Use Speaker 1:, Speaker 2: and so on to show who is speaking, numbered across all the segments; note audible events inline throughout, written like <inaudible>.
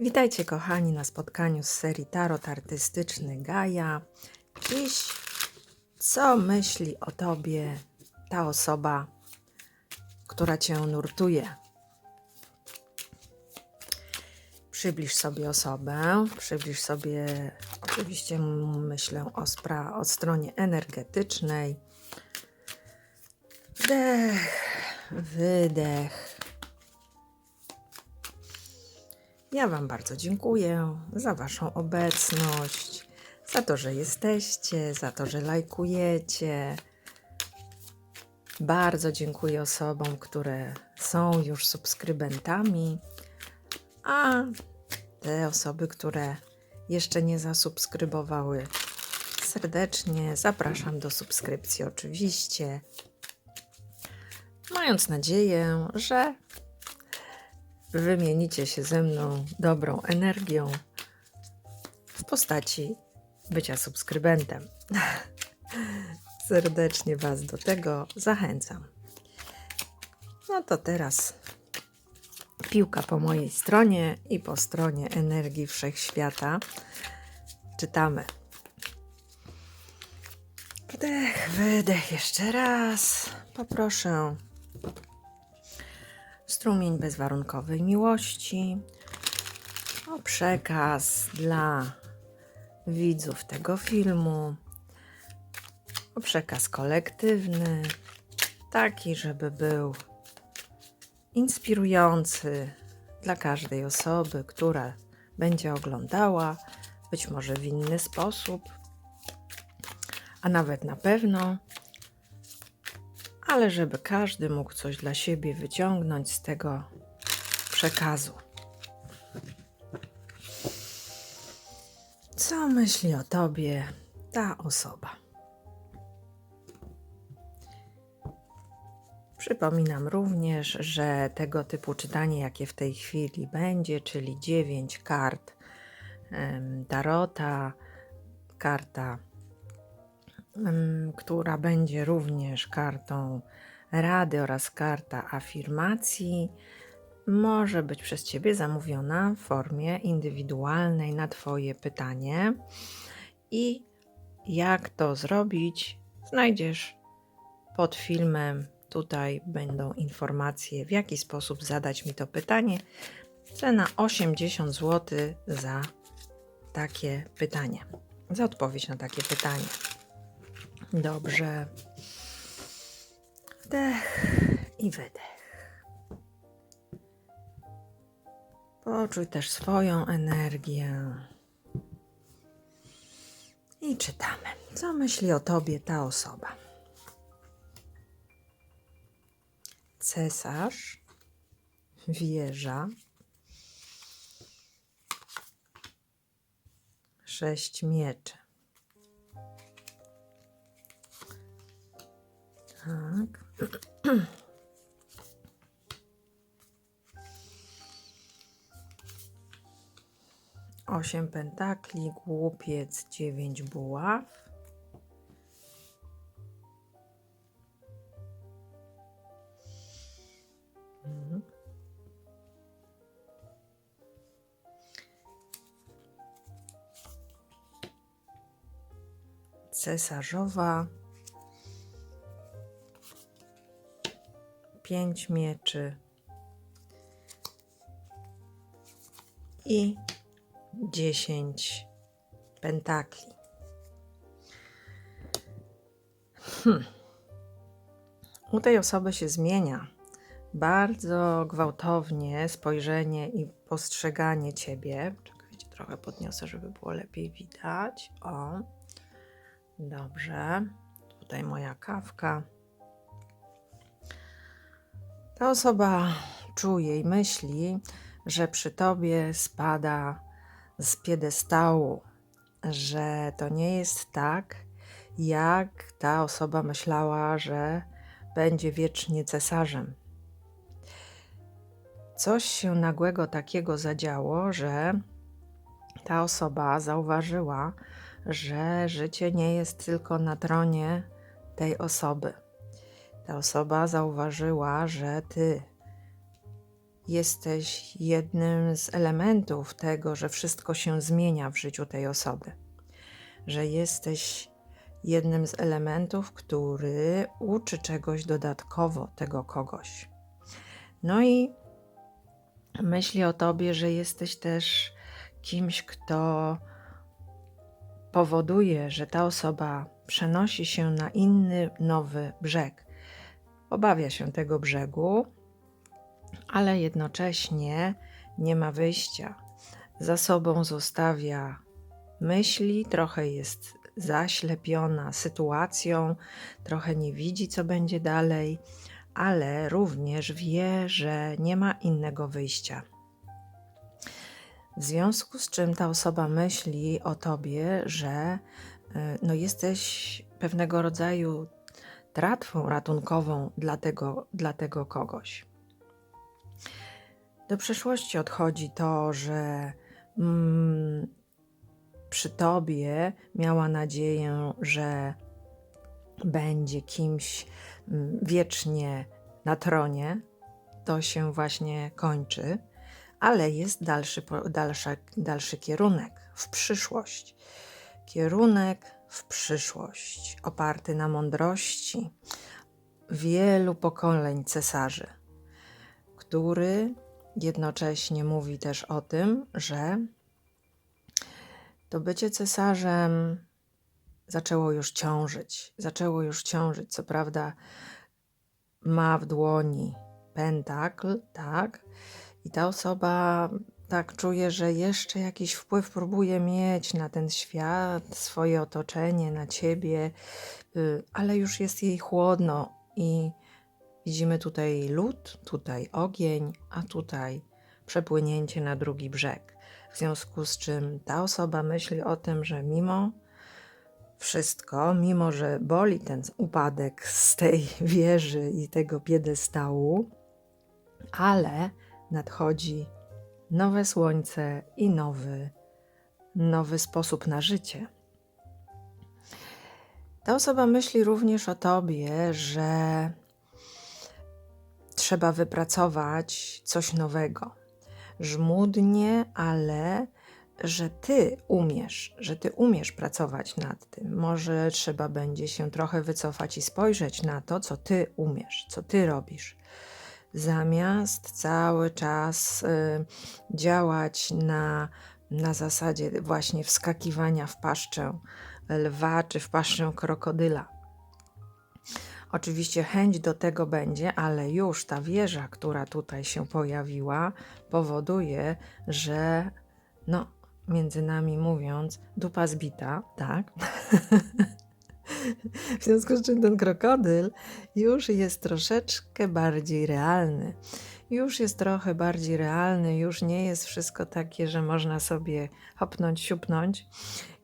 Speaker 1: Witajcie kochani na spotkaniu z serii Tarot Artystyczny Gaja. Dziś co myśli o tobie ta osoba, która cię nurtuje? Przybliż sobie osobę, przybliż sobie, oczywiście myślę o, spra- o stronie energetycznej. Wdech, wydech. Ja Wam bardzo dziękuję za Waszą obecność, za to, że jesteście, za to, że lajkujecie. Bardzo dziękuję osobom, które są już subskrybentami, a te osoby, które jeszcze nie zasubskrybowały, serdecznie zapraszam do subskrypcji, oczywiście. Mając nadzieję, że wymienicie się ze mną dobrą energią w postaci bycia subskrybentem. <laughs> Serdecznie Was do tego zachęcam. No to teraz piłka po mojej stronie i po stronie energii wszechświata. Czytamy. Wdech, wydech jeszcze raz. Poproszę strumień bezwarunkowej miłości, o przekaz dla widzów tego filmu, o przekaz kolektywny, taki, żeby był inspirujący dla każdej osoby, która będzie oglądała, być może w inny sposób, a nawet na pewno ale żeby każdy mógł coś dla siebie wyciągnąć z tego przekazu. Co myśli o tobie ta osoba? Przypominam również, że tego typu czytanie, jakie w tej chwili będzie, czyli 9 kart tarota, karta która będzie również kartą rady oraz karta afirmacji, może być przez Ciebie zamówiona w formie indywidualnej na Twoje pytanie. I jak to zrobić, znajdziesz pod filmem. Tutaj będą informacje, w jaki sposób zadać mi to pytanie. Cena 80 zł za takie pytanie, za odpowiedź na takie pytanie. Dobrze. Wdech i wydech. Poczuj też swoją energię. I czytamy. Co myśli o tobie ta osoba? Cesarz, wieża, sześć mieczy. Tak. Osiem pentakli, głupiec, dziewięć buław. Mhm. Cesarzowa, pięć mieczy i dziesięć pentakli. Hmm. U tej osoby się zmienia bardzo gwałtownie spojrzenie i postrzeganie ciebie. Czekajcie, trochę podniosę, żeby było lepiej widać. O, dobrze. Tutaj moja kawka. Ta osoba czuje i myśli, że przy tobie spada z piedestału, że to nie jest tak, jak ta osoba myślała, że będzie wiecznie cesarzem. Coś się nagłego takiego zadziało, że ta osoba zauważyła, że życie nie jest tylko na tronie tej osoby ta osoba zauważyła, że ty jesteś jednym z elementów tego, że wszystko się zmienia w życiu tej osoby. Że jesteś jednym z elementów, który uczy czegoś dodatkowo tego kogoś. No i myśli o tobie, że jesteś też kimś, kto powoduje, że ta osoba przenosi się na inny, nowy brzeg. Obawia się tego brzegu, ale jednocześnie nie ma wyjścia. Za sobą zostawia myśli, trochę jest zaślepiona sytuacją, trochę nie widzi, co będzie dalej, ale również wie, że nie ma innego wyjścia. W związku z czym ta osoba myśli o tobie, że y, no, jesteś pewnego rodzaju tratwą ratunkową dla tego, dla tego kogoś. Do przeszłości odchodzi to, że mm, przy tobie miała nadzieję, że będzie kimś mm, wiecznie na tronie. To się właśnie kończy, ale jest dalszy, dalszy, dalszy kierunek w przyszłość. Kierunek w przyszłość, oparty na mądrości wielu pokoleń cesarzy, który jednocześnie mówi też o tym, że to bycie cesarzem zaczęło już ciążyć. Zaczęło już ciążyć. Co prawda, ma w dłoni pentakl, tak? I ta osoba tak czuje, że jeszcze jakiś wpływ próbuje mieć na ten świat, swoje otoczenie, na ciebie, y, ale już jest jej chłodno i widzimy tutaj lód, tutaj ogień, a tutaj przepłynięcie na drugi brzeg. W związku z czym ta osoba myśli o tym, że mimo wszystko, mimo że boli ten upadek z tej wieży i tego piedestału, ale nadchodzi nowe słońce i nowy, nowy sposób na życie. Ta osoba myśli również o tobie, że trzeba wypracować coś nowego. Żmudnie, ale że ty umiesz, że ty umiesz pracować nad tym. Może trzeba będzie się trochę wycofać i spojrzeć na to, co ty umiesz, co ty robisz. Zamiast cały czas y, działać na, na zasadzie właśnie wskakiwania w paszczę lwa czy w paszczę krokodyla. Oczywiście chęć do tego będzie, ale już ta wieża, która tutaj się pojawiła, powoduje, że no, między nami mówiąc, dupa zbita, tak? <laughs> w związku z czym ten krokodyl już jest troszeczkę bardziej realny. Już jest trochę bardziej realny, już nie jest wszystko takie, że można sobie hopnąć, siupnąć,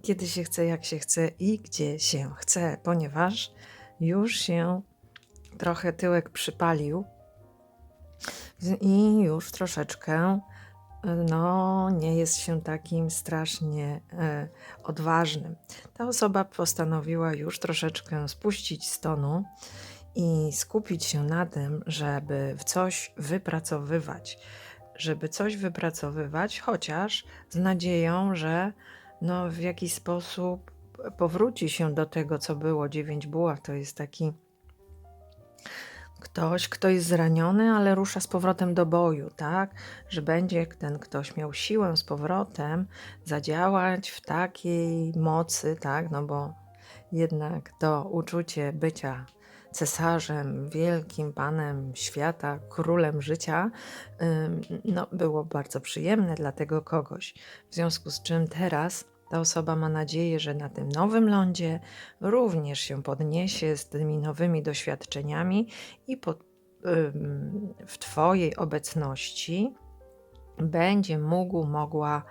Speaker 1: kiedy się chce, jak się chce i gdzie się chce, ponieważ już się trochę tyłek przypalił i już troszeczkę no, nie jest się takim strasznie e, odważnym. Ta osoba postanowiła już troszeczkę spuścić stonu i skupić się na tym, żeby coś wypracowywać. Żeby coś wypracowywać, chociaż z nadzieją, że no, w jakiś sposób powróci się do tego, co było. Dziewięć buław to jest taki ktoś, kto jest zraniony, ale rusza z powrotem do boju, tak? Że będzie ten ktoś miał siłę z powrotem zadziałać w takiej mocy, tak? No bo jednak to uczucie bycia cesarzem, wielkim panem świata, królem życia, no, było bardzo przyjemne dla tego kogoś. W związku z czym teraz ta osoba ma nadzieję, że na tym nowym lądzie również się podniesie z tymi nowymi doświadczeniami i pod, w Twojej obecności będzie mógł, mogła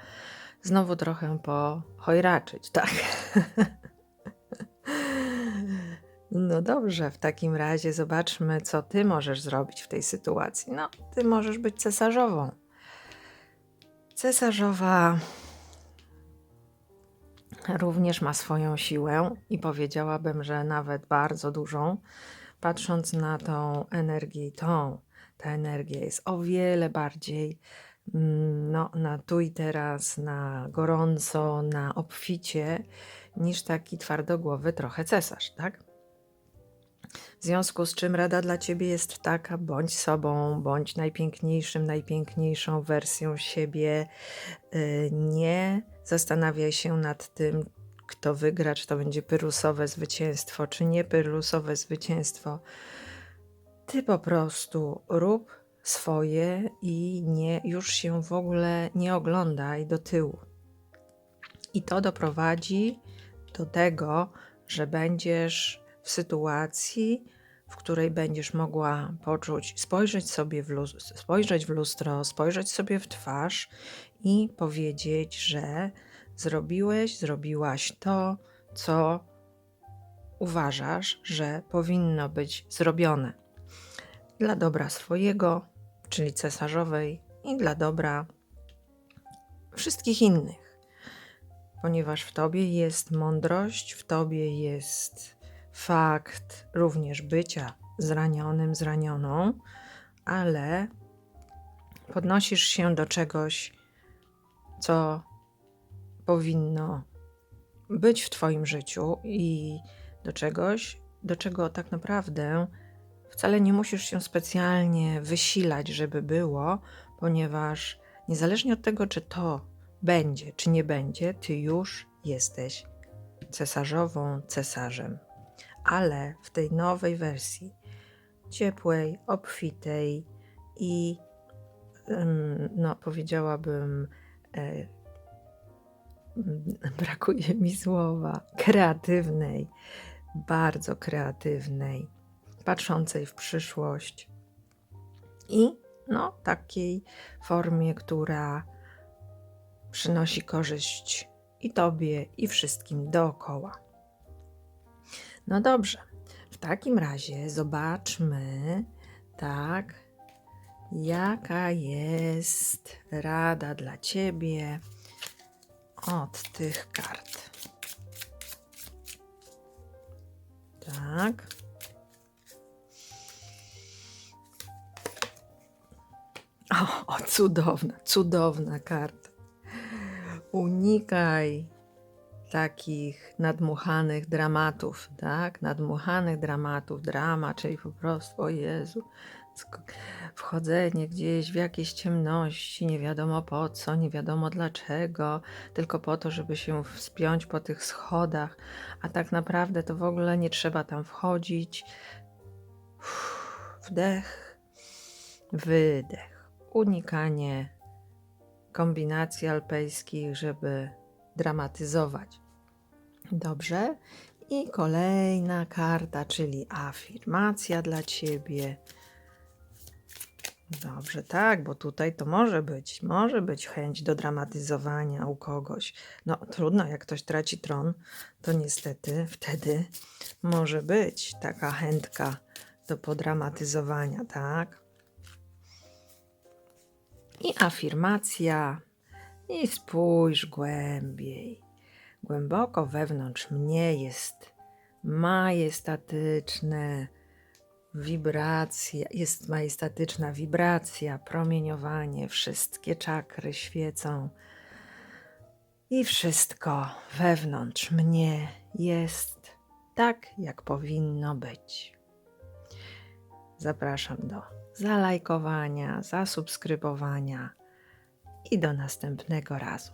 Speaker 1: znowu trochę pohojraczyć, tak? <laughs> No dobrze, w takim razie zobaczmy, co ty możesz zrobić w tej sytuacji. No, ty możesz być cesarzową. Cesarzowa również ma swoją siłę i powiedziałabym, że nawet bardzo dużą, patrząc na tą energię tą ta energia jest o wiele bardziej mm, no, na tu i teraz, na gorąco, na obficie, niż taki twardogłowy trochę cesarz, tak? W związku z czym rada dla ciebie jest taka: bądź sobą, bądź najpiękniejszym, najpiękniejszą wersją siebie. Y, Nie zastanawiaj się nad tym, kto wygra, czy to będzie pyrusowe zwycięstwo, czy nie pyrusowe zwycięstwo. Ty po prostu rób swoje i nie, już się w ogóle nie oglądaj do tyłu. I to doprowadzi do tego, że będziesz w sytuacji, w której będziesz mogła poczuć, spojrzeć sobie w lustro, spojrzeć w lustro, spojrzeć sobie w twarz i powiedzieć, że zrobiłeś, zrobiłaś to, co uważasz, że powinno być zrobione. Dla dobra swojego, czyli cesarzowej, i dla dobra wszystkich innych, ponieważ w tobie jest mądrość, w tobie jest fakt również bycia zranionym, zranioną, ale podnosisz się do czegoś, co powinno być w Twoim życiu i do czegoś, do czego tak naprawdę wcale nie musisz się specjalnie wysilać, żeby było, ponieważ niezależnie od tego, czy to będzie, czy nie będzie, Ty już jesteś cesarzową, cesarzem. Ale w tej nowej wersji, ciepłej, obfitej i, no, powiedziałabym, <laughs> brakuje mi słowa, kreatywnej, bardzo kreatywnej, patrzącej w przyszłość i no, takiej formie, która przynosi korzyść i tobie, i wszystkim dookoła. No dobrze, w takim razie zobaczmy, tak, jaka jest rada dla ciebie od tych kart. Tak. O, o, cudowna, cudowna karta. Unikaj takich nadmuchanych dramatów, tak? Nadmuchanych dramatów, drama, czyli po prostu, o Jezu, wchodzenie gdzieś w jakieś ciemności, nie wiadomo po co, nie wiadomo dlaczego, tylko po to, żeby się wspiąć po tych schodach, a tak naprawdę to w ogóle nie trzeba tam wchodzić. Wdech, wydech, unikanie kombinacji alpejskich, żeby dramatyzować. Dobrze. I kolejna karta, czyli afirmacja dla ciebie. Dobrze, tak, bo tutaj to może być, może być chęć do dramatyzowania u kogoś. No trudno, jak ktoś traci tron, to niestety wtedy może być taka chętka do podramatyzowania, tak? I afirmacja, i spójrz głębiej. Głęboko wewnątrz mnie jest majestatyczne wibracja, jest majestatyczna wibracja, promieniowanie, wszystkie czakry świecą i wszystko wewnątrz mnie jest tak, jak powinno być. Zapraszam do zalajkowania, zasubskrybowania i do następnego razu.